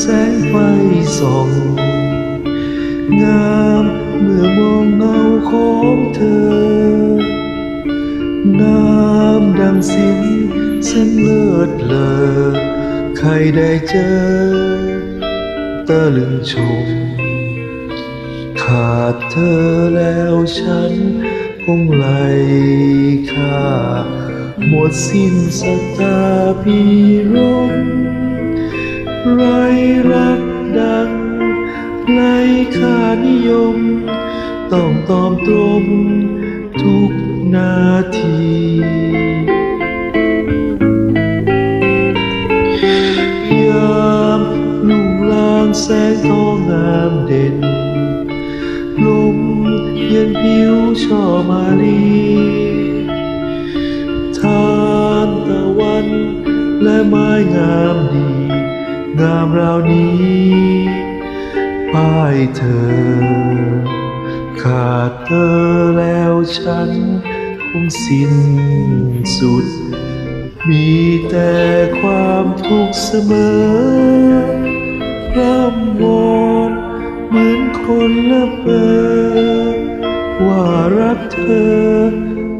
แสงไฟส่อง งามเมื่อมองเงาของเธองามดังสินซึ่งเลิศเลอใครได้เจอตะลึงชม ขาดเธอแล้วฉันคงไหลค่าหมดสิ้นสตาพิรม ไรรักดังไรค่านิยม ต้องตอมตรมทุกนาที ยามลุ่งลางแสงทองงามเด่นลมเย็นผิวช่อมาลีทานตะวันและไม้งามดี งามราวนี้ ป้ายเธอ ขาดเธอแล้วฉันคงสิ้นสุด มีแต่ความทุกข์เสมอร่ำวอนเหมือนคนละเบอว่ารักเธอ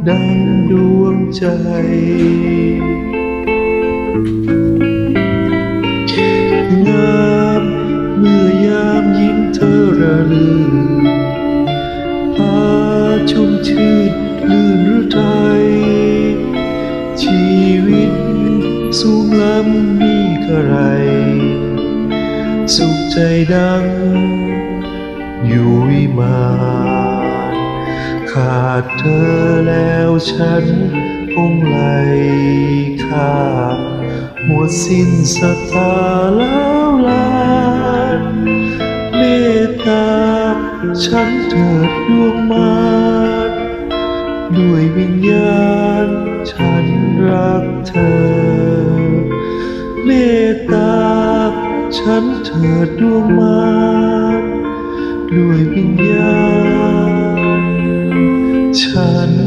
ดังดวงใจ ล้ำมีกระไร สุขใจดัง อยู่วิมานขาดเธอแล้วฉันคงไหลค่าหมดสิ้นศรัทธาแล้วลานเมตตา ฉันเถิดดวงมารด้วยวิญญาณฉันรักเธอ ฉันเถิดดวงมาด้วยวิญญาณฉัน